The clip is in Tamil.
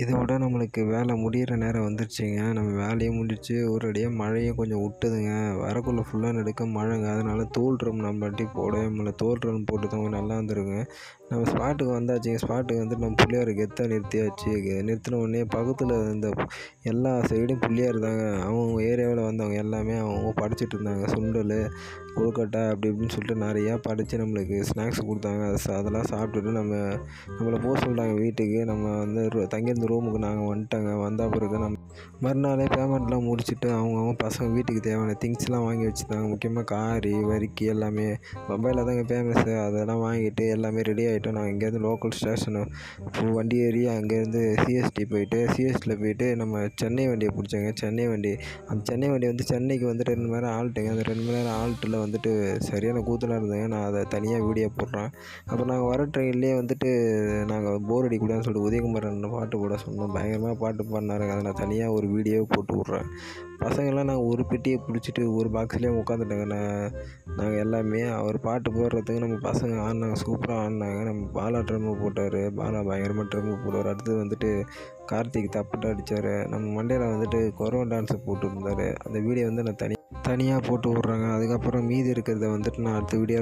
இதோட நம்மளுக்கு வேலை முடிகிற நேரம் வந்துருச்சுங்க. நம்ம வேலையை முடிச்சு ஒரடியாக மழையும் கொஞ்சம் விட்டுதுங்க. வரக்குள்ளே ஃபுல்லாக நடுக்க மழைங்க. அதனால் தோல் ட்ரம் நம்மளாட்டி போடவே முடியல. தோல் ட்ரம் போட்டு தான் நல்லா இருந்துருங்க நம்ம ஸ்பாட்டுக்கு வந்தாச்சுங்க. ஸ்பாட்டுக்கு வந்துட்டு நம்ம பிள்ளையார் கெத்தாக நிறுத்தியாச்சு. நிறுத்தின உடனே பக்கத்தில் இந்த எல்லா சைடும் பிள்ளையார் தாங்க. அவங்க ஏரியாவில் வந்தவங்க எல்லாமே அவங்க படிச்சுட்டு இருந்தாங்க. சுண்டல் கொழுக்கட்டை அப்படி இப்படின்னு சொல்லிட்டு நிறையா படித்து நம்மளுக்கு ஸ்நாக்ஸ் கொடுத்தாங்க. அதெல்லாம் சாப்பிட்டுட்டு நம்ம நம்மளை போக சொல்கிறாங்க வீட்டுக்கு. நம்ம வந்து தங்கியிருந்து தங்கியிருந்த ரூமுக்கு நாங்கள் வந்துட்டோங்க. வந்த பிறகு நம்ம மறுநாளே பேமெண்ட்லாம் முடிச்சுட்டு அவங்கவுங்க பசங்க வீட்டுக்கு தேவையான திங்ஸ்லாம் வாங்கி வச்சுருந்தாங்க முக்கியமாக காரி வரிக்கி எல்லாமே. மொபைலில் தாங்க ஃபேமஸ்ஸு அதெல்லாம் வாங்கிட்டு எல்லாமே ரெடி ஆகிட்டோம் நாங்கள் இங்கேருந்து லோக்கல் ஸ்டேஷனு வண்டி ஏறி அங்கேருந்து சிஎஸ்டி போயிட்டு சிஎஸ்டியில் போயிட்டு நம்ம சென்னை வண்டியை பிடிச்சாங்க. சென்னை வண்டி. அந்த சென்னை வண்டி வந்து சென்னைக்கு வந்துட்டு ரெண்டு மணி நேரம் ஆள்ட்டுங்க அந்த ரெண்டு மணி நேரம் ஆல்ட்டில் வந்துட்டு சரியான கூத்தலாக இருந்தேங்க. நான் அதை தனியாக வீடியோ போடுறேன். அப்புறம் நாங்கள் வர ட்ரெயின்லேயே வந்துட்டு நாங்கள் போர் அடிக்கூடாதுன்னு சொல்லிட்டு உதயகுமாரன் பாட்டு கூட சொன்னோம். பயங்கரமாக பாட்டு பாடினாருங்க அதை நான் தனியாக ஒரு வீடியோ போட்டு விட்றேன். பசங்கள்லாம் நாங்கள் ஒரு பெட்டியை பிடிச்சிட்டு ஒரு பாக்ஸ்லேயே உட்காந்துட்டாங்க நான் நாங்கள் எல்லாமே அவர் பாட்டு போடுறதுக்கு நம்ம பசங்க ஆடினாங்க. சூப்பராக ஆடினாங்க. நம்ம பாலா ட்ரம்மு போட்டார். பாலா பயங்கரமாக ட்ரம்மு போடுவார். அடுத்து வந்துட்டு கார்த்திக் தப்புட்டு அடித்தார் நம்ம மண்டையில் வந்துட்டு கொரோனா டான்ஸை போட்டுருந்தாரு. அந்த வீடியோ வந்து நான் தனி தனியாக போட்டு விட்றாங்க. அதுக்கப்புறம் மீதி இருக்கிறத வந்துட்டு நான் அடுத்த வீடியோ